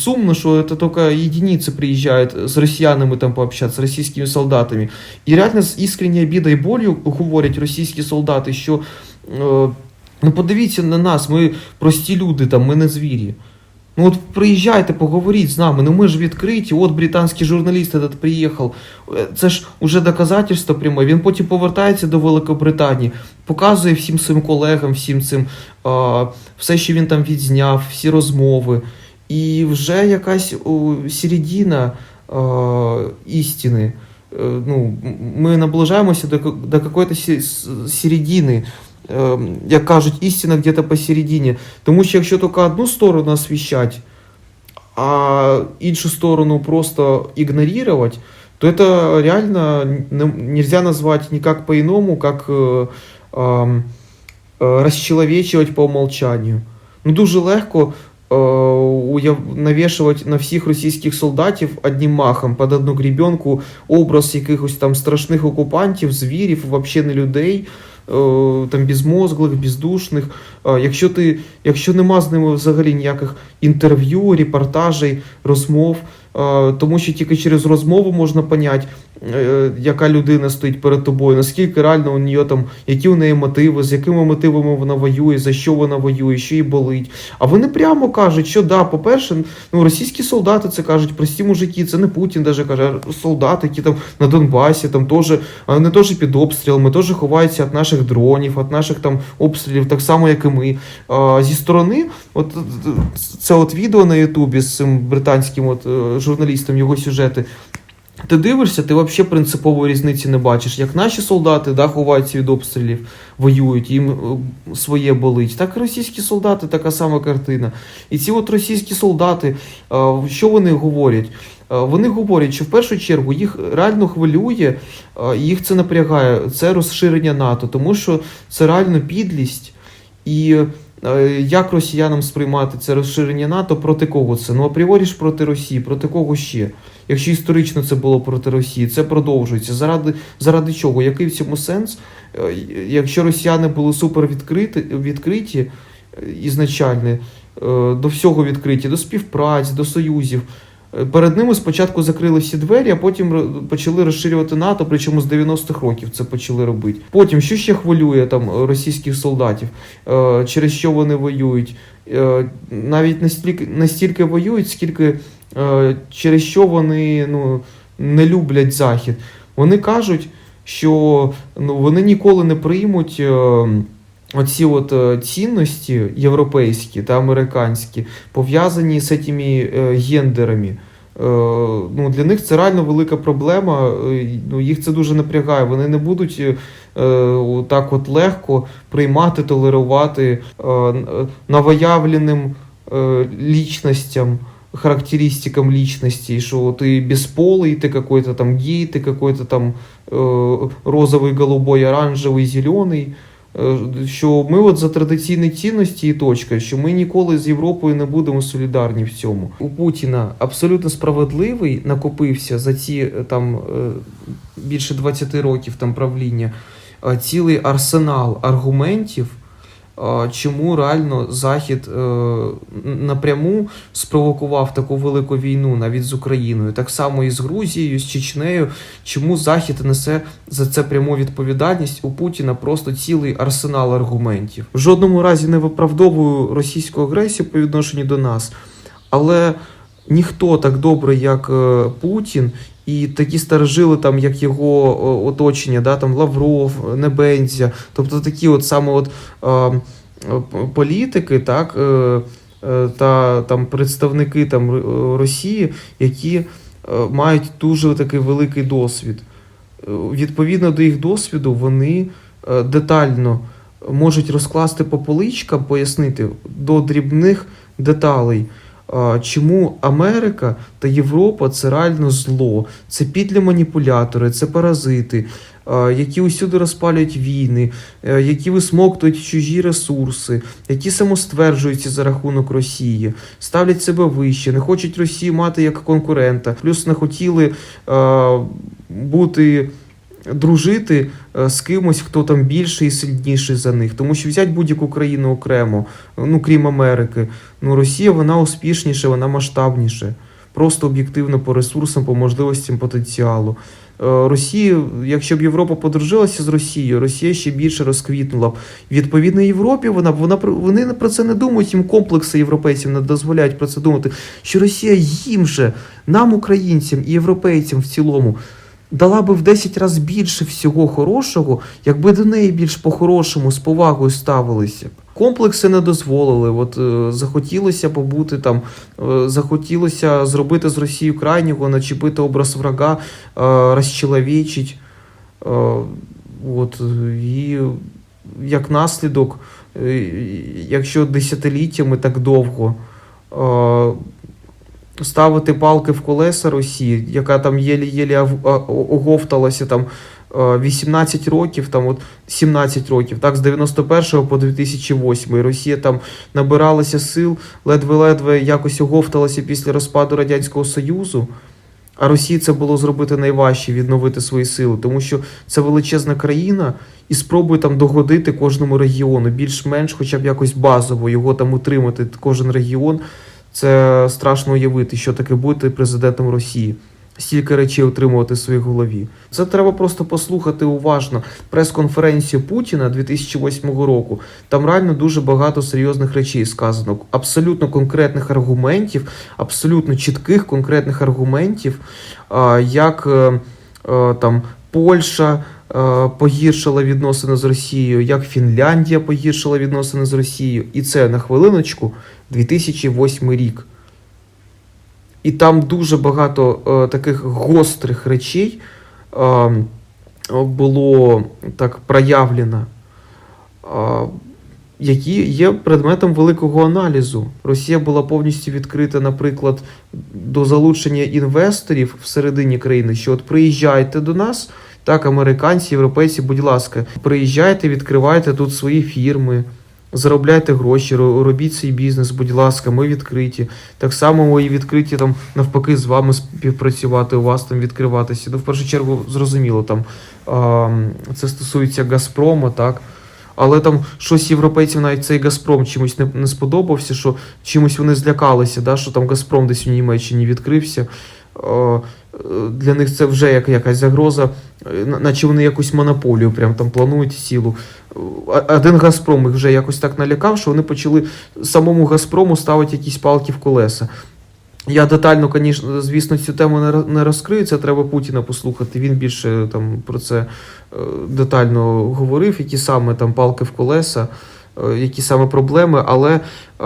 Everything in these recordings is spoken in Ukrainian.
сумно, что это только единицы приезжают с россиянами там пообщаться, с российскими солдатами. І реально з искренней обідою і болью говорять російські солдати, що е, ну подивіться на нас, ми прості люди, там, ми не звірі. Ну от приїжджайте, поговоріть з нами. Ну ми ж відкриті. От британський журналіст этот приїхав. Е, Це ж уже доказательство пряме. Він потім повертається до Великобританії, показує всім своїм колегам, всім цим а, все, що він там відзняв, всі розмови. І вже якась о, середина а, істини. Е, Ну, ми наближаємося до, ка- до якоїсь сі- с- середини. Е, Як кажуть, істина где-то посередині. Тому що якщо тільки одну сторону освіщать, а іншу сторону просто ігнорувати, то это реально не- нельзя назвать никак по-иному, как э, ам, э, розчеловечувати по умолчанню. Ну дуже легко е, уяв... навішувати на всіх російських солдатів одним махом під одну грібенку образ якихось там страшних окупантів, звірів, взагалі не людей, е, там безмозглих, бездушних. Якщо ти, якщо нема з ними взагалі ніяких інтерв'ю, репортажей, розмов, тому що тільки через розмову можна поняти, яка людина стоїть перед тобою, наскільки реально у неї там, які у неї мотиви, з якими мотивами вона воює, за що вона воює, що їй болить. А вони прямо кажуть, що да, по-перше, ну російські солдати це кажуть, прості мужики, це не Путін даже каже, а солдати, які там на Донбасі, там теж вони теж під обстрілами, теж ховаються від наших дронів, від наших там обстрілів, так само, як і ми. А, зі сторони, от е, це от відео на Ютубі з цим британським от, е, журналістом, його сюжети. Ти дивишся, ти взагалі принципової різниці не бачиш. Як наші солдати да, ховаються від обстрілів, воюють, їм е, своє болить. Так і російські солдати така сама картина. І ці от російські солдати, е, що вони говорять? Е, Вони говорять, що в першу чергу їх реально хвилює, їх це напрягає, це розширення НАТО, тому що це реально підлість. І як росіянам сприймати це розширення НАТО, проти кого це? Ну, апріорі ж проти Росії, проти кого ще? Якщо історично це було проти Росії, це продовжується. Заради, заради чого? Який в цьому сенс? Е, Якщо росіяни були супер відкриті, відкриті е, ізначально, е, до всього відкриті, до співпраці, до союзів. Е, Перед ними спочатку закрили всі двері, а потім почали розширювати НАТО, причому з 90-х років це почали робити. Потім, що ще хвилює там е, російських солдатів, е, через що вони воюють? Навіть настільки, настільки воюють, скільки через що вони ну, не люблять Захід. Вони кажуть, що ну, вони ніколи не приймуть е, Оці от е, цінності європейські та американські пов'язані з цими е, гендерами. Е, ну, для них це реально велика проблема. е, Ну, їх це дуже напрягає. Вони не будуть е, е, так от легко приймати, толерувати е, н- е, новоявленим е, лічностям, характеристикам личности, что ты бесполый, ты какой-то там гей, ты какой-то там э, розовый, голубой, оранжевий, зелений. Е, Що ми от за традиційні цінності і точка, що ми ніколи з Європою не будемо солідарні в цьому. У Путіна абсолютно справедливий накопився за ці е, там е, більше 20 років там правління цілий арсенал аргументів, чому реально Захід е, напряму спровокував таку велику війну навіть з Україною, так само і з Грузією, з Чечнею. Чому Захід несе за це пряму відповідальність у Путіна просто цілий арсенал аргументів. В жодному разі не виправдовую російську агресію по відношенню до нас, але ніхто так добре, як е, Путін. І такі старожили, там, як його оточення, да, там Лавров, Небензя, тобто такі от саме от, е, е, політики, так, е, е, та там представники там, Росії, які е, мають дуже такий великий досвід. Е, Відповідно до їх досвіду, вони е, детально можуть розкласти по поличкам, пояснити до дрібних деталей, е, чому Америка та Європа це реально зло, це підлі маніпулятори, це паразити, які усюди розпалюють війни, е, які висмоктують чужі ресурси, які самостверджуються за рахунок Росії, ставлять себе вище, не хочуть Росію мати як конкурента, плюс не хотіли бути дружити е, з кимось, хто там більший і сильніший за них. Тому що взять будь-яку країну окремо, ну крім Америки, ну Росія вона успішніша, вона масштабніша. Просто об'єктивно по ресурсам, по можливостям потенціалу. Е, Росія, якщо б Європа подружилася з Росією, Росія ще більше розквітнула б. Відповідно, Європі вона вона вони про це не думають. Їм комплекси європейців не дозволяють про це думати. Що Росія їм же, нам, українцям і європейцям в цілому, дала би в 10 разів більше всього хорошого, якби до неї більш по-хорошому з повагою ставилися. б. Комплекси не дозволили. От е, захотілося побути там, е, захотілося зробити з Росією крайнього, начепити образ врага, е, розчеловічить. Е, от, і як наслідок, е, якщо десятиліттями так довго е, ставити палки в колеса Росії, яка там єлі-єлі ов- оговталася там е, 18 років, там от 17 років, так, з 91 по 2008. І Росія там набиралася сил, ледве-ледве якось оговталася після розпаду Радянського Союзу. А Росії це було зробити найважче відновити свої сили, тому що це величезна країна, і спробує там догодити кожному регіону, більш-менш, хоча б якось базово його там утримати, кожен регіон. Це страшно уявити, що таке бути президентом Росії. Стільки речей утримувати в своїй голові. Це треба просто послухати уважно прес-конференцію Путіна 2008 року. Там реально дуже багато серйозних речей сказано. Абсолютно конкретних аргументів, абсолютно чітких конкретних аргументів, як е, е, там Польща погіршила відносини з Росією, як Фінляндія погіршила відносини з Росією. І це на хвилиночку 2008 рік. І там дуже багато е, таких гострих речей е, було так проявлено, е, які є предметом великого аналізу. Росія була повністю відкрита, наприклад, до залучення інвесторів всередині країни, що от приїжджайте до нас, так, американці, європейці, будь ласка, приїжджайте, відкривайте тут свої фірми. Заробляйте гроші, робіть свій бізнес, будь ласка, ми відкриті. Так само ми відкриті там навпаки з вами співпрацювати, у вас там відкриватися. Ну, в першу чергу, зрозуміло, там це стосується Газпрома, так. Але там щось європейців навіть цей Газпром чимось не, не сподобався, що чимось вони злякалися, да, що там Газпром десь у Німеччині відкрився. Е, Для них це вже як якась загроза, е, наче вони якусь монополію прям там планують цілу. А- Один Газпром їх вже якось так налякав, що вони почали самому Газпрому ставити якісь палки в колеса. Я детально, звісно, цю тему не розкрию. Це треба Путіна послухати. Він більше там про це е, детально говорив, які саме там палки в колеса, е, які саме проблеми. Але е,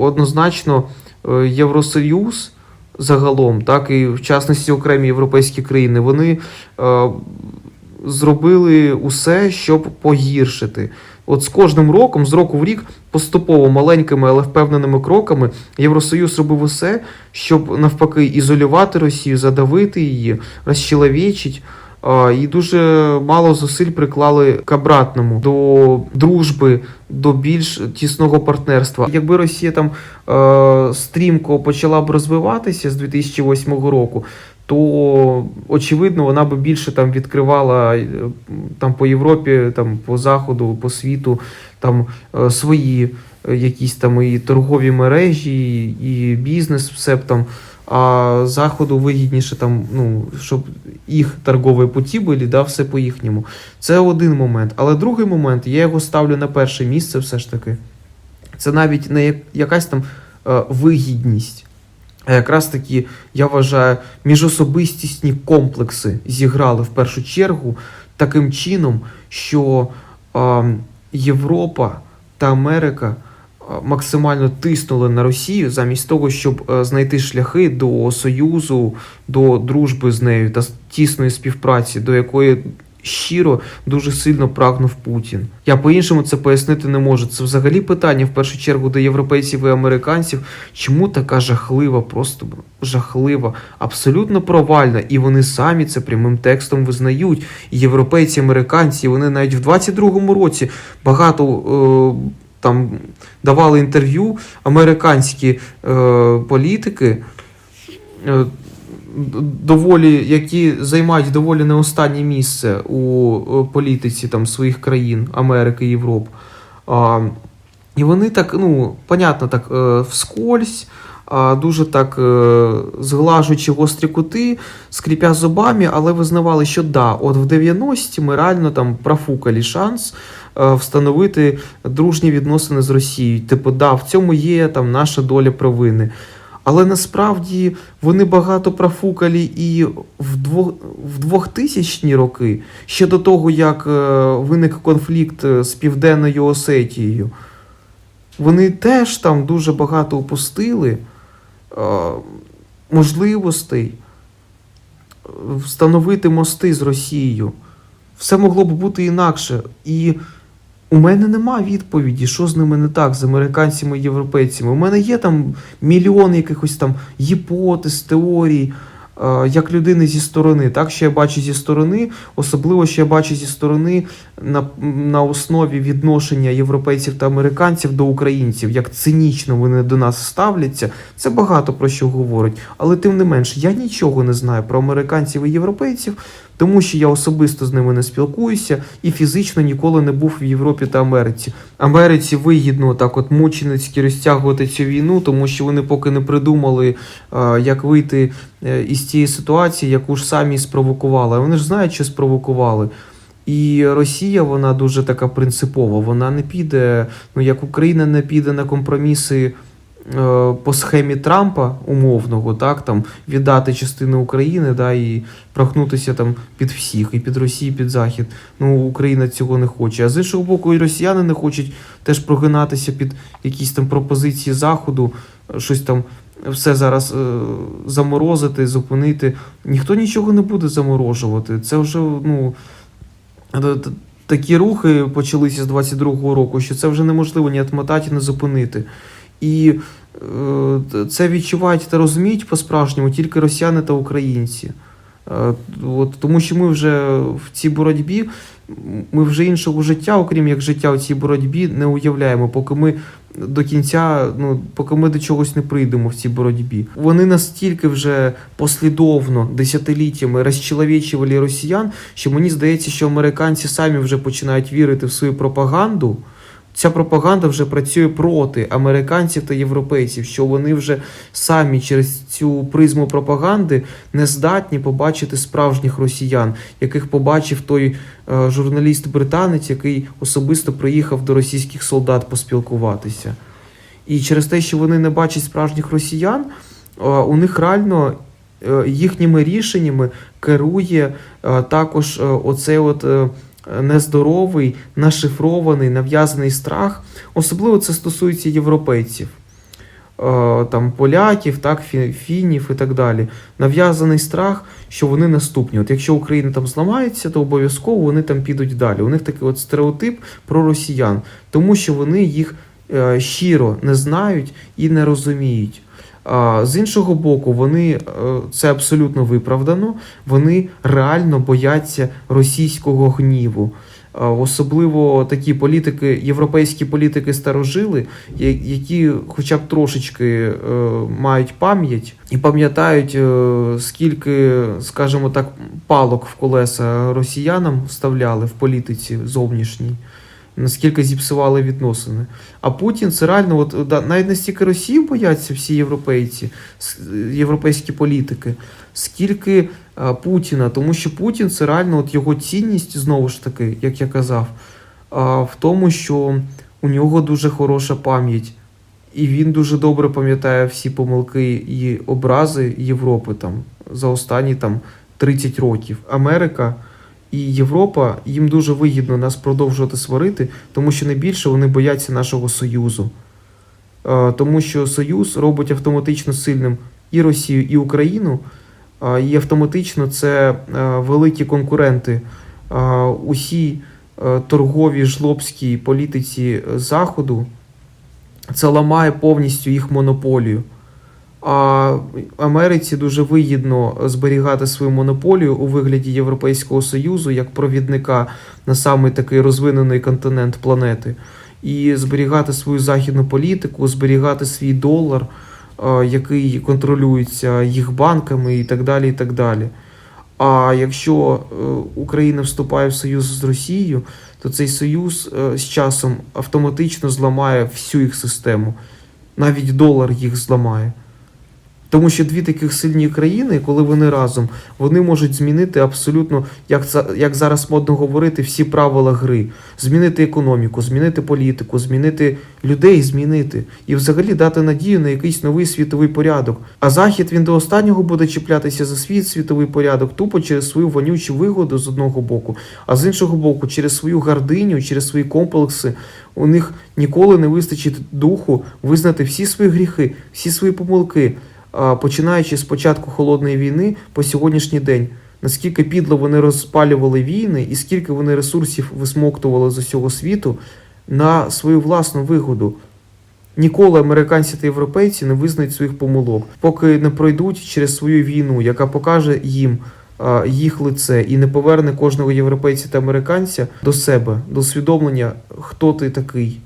однозначно е, Євросоюз загалом, так і в частності окремі європейські країни, вони е, зробили усе, щоб погіршити. От з кожним роком, з року в рік, поступово маленькими, але впевненими кроками, Євросоюз робив усе, щоб навпаки ізолювати Росію, задавити її, розчеловічить. І дуже мало зусиль приклали к обратному до дружби, до більш тісного партнерства. Якби Росія там е, стрімко почала б розвиватися з 2008 року, то очевидно вона би більше там відкривала е, там по Європі, там по заходу, по світу там е, свої е, якісь там і торгові мережі, і бізнес, все б там. А заходу вигідніше там, ну щоб їх торгові путі були, да, все по їхньому. Це один момент. Але другий момент, я його ставлю на перше місце, все ж таки. Це навіть не якась там е, вигідність. А якраз таки, я вважаю, міжособистісні комплекси зіграли в першу чергу таким чином, що Європа та Америка максимально тиснули на Росію замість того, щоб е, знайти шляхи до союзу, до дружби з нею та тісної співпраці, до якої щиро дуже сильно прагнув Путін. Я по-іншому це пояснити не можу. Це взагалі питання в першу чергу до європейців і американців. Чому така жахлива, просто жахлива, абсолютно провальна, і вони самі це прямим текстом визнають. І європейці, американці, вони навіть в 22-му році багато. Е- там давали інтерв'ю американські е, політики, е, доволі, які займають доволі не останнє місце у е, політиці там своїх країн Америки, Європи. А, і вони так, ну, понятно, так, е, вскользь, дуже так е, зглажуючи гострі кути, скріпя зубами, але визнавали, що да, от в 90-ті ми реально там профукали шанс е, встановити дружні відносини з Росією. Типу, да, в цьому є там наша доля провини. Але насправді вони багато профукали і в, дво, в 2000-ні роки, ще до того, як е, виник конфлікт е, з Південною Осетією. Вони теж там дуже багато упустили е, можливостей е, встановити мости з Росією. Все могло б бути інакше. І у мене нема відповіді, що з ними не так, з американцями і європейцями. У мене є там мільйон якихось там гіпотез, теорій, е, як людини зі сторони. Так, що я бачу зі сторони, особливо, що я бачу зі сторони на, на основі відношення європейців та американців до українців, як цинічно вони до нас ставляться. Це багато про що говорить. Але тим не менш, я нічого не знаю про американців і європейців, тому що я особисто з ними не спілкуюся і фізично ніколи не був в Європі та Америці. Америці вигідно так от мученицьки розтягувати цю війну, тому що вони поки не придумали, е, як вийти е, із цієї ситуації, яку ж самі спровокували. Вони ж знають, що спровокували. І Росія, вона дуже така принципова. Вона не піде, ну як Україна не піде на компроміси по схемі Трампа умовного, так там віддати частину України, да, і прохнутися там під всіх, і під Росію, і під Захід. Ну Україна цього не хоче. А з іншого боку, і росіяни не хочуть теж прогинатися під якісь там пропозиції Заходу, е, щось там. Все зараз е, заморозити, зупинити. Ніхто нічого не буде заморожувати. Це вже ну, такі рухи почалися з 22-го року, що це вже неможливо ні отмотати, ні зупинити. І е, це відчувають та розуміють по-справжньому тільки росіяни та українці. Е, от, тому що ми вже в цій боротьбі, ми вже іншого життя, окрім як життя у цій боротьбі, не уявляємо, поки ми до кінця, ну, поки ми до чогось не прийдемо в цій боротьбі. Вони настільки вже послідовно десятиліттями розчеловічували росіян, що мені здається, що американці самі вже починають вірити в свою пропаганду. Ця пропаганда вже працює проти американців та європейців, що вони вже самі через цю призму пропаганди не здатні побачити справжніх росіян, яких побачив той е, журналіст-британець, який особисто приїхав до російських солдат поспілкуватися. І через те, що вони не бачать справжніх росіян, е, у них реально е, їхніми рішеннями керує е, також е, оцей от. Нездоровий, нашифрований, нав'язаний страх. Особливо це стосується європейців, Е, там поляків, так, фі- фінів і так далі. Нав'язаний страх, що вони наступні. От якщо Україна там зламається, то обов'язково вони там підуть далі. У них такий от стереотип про росіян, тому що вони їх е, щиро не знають і не розуміють. З іншого боку, вони е, це абсолютно виправдано. Вони реально бояться російського гніву. Особливо такі політики, європейські політики старожили, які хоча б трошечки е, мають пам'ять і пам'ятають, е, скільки, скажімо так, палок в колеса росіянам вставляли в політиці зовнішній, наскільки зіпсували відносини. А Путін це реально, от навіть настільки Росії бояться всі європейці, європейські політики, скільки а, Путіна, тому що Путін це реально от його цінність, знову ж таки, як я казав, в тому, що у нього дуже хороша пам'ять, і він дуже добре пам'ятає всі помилки і образи Європи там за останні там 30 років. Америка і Європа їм дуже вигідно нас продовжувати сварити, тому що найбільше вони бояться нашого союзу. Е, Тому що Союз робить автоматично сильним і Росію, і Україну, і автоматично це е, великі конкуренти. Усі е, торгові жлобські політиці е, Заходу це ламає повністю їх монополію. А Америці дуже вигідно зберігати свою монополію у вигляді Європейського Союзу як провідника на самий такий розвинений континент планети, і зберігати свою західну політику, зберігати свій долар, який контролюється їх банками і так далі. і так далі. А якщо е, Україна вступає в союз з Росією, то цей союз е, з часом автоматично зламає всю їх систему. Навіть долар їх зламає. Тому що дві таких сильні країни, коли вони разом, вони можуть змінити абсолютно, як, це, як зараз модно говорити, всі правила гри, змінити економіку, змінити політику, змінити людей, змінити і взагалі дати надію на якийсь новий світовий порядок. А захід він до останнього буде чіплятися за свій світовий порядок, тупо через свою вонючу вигоду з одного боку, а з іншого боку, через свою гардиню, через свої комплекси. У них ніколи не вистачить духу визнати всі свої гріхи, всі свої помилки починаючи з початку холодної війни по сьогоднішній день. Наскільки підло вони розпалювали війни, і скільки вони ресурсів висмоктували з усього світу на свою власну вигоду. Ніколи американці та європейці не визнають своїх помилок, поки не пройдуть через свою війну, яка покаже їм їх лице і не поверне кожного європейця та американця до себе, до усвідомлення, хто ти такий.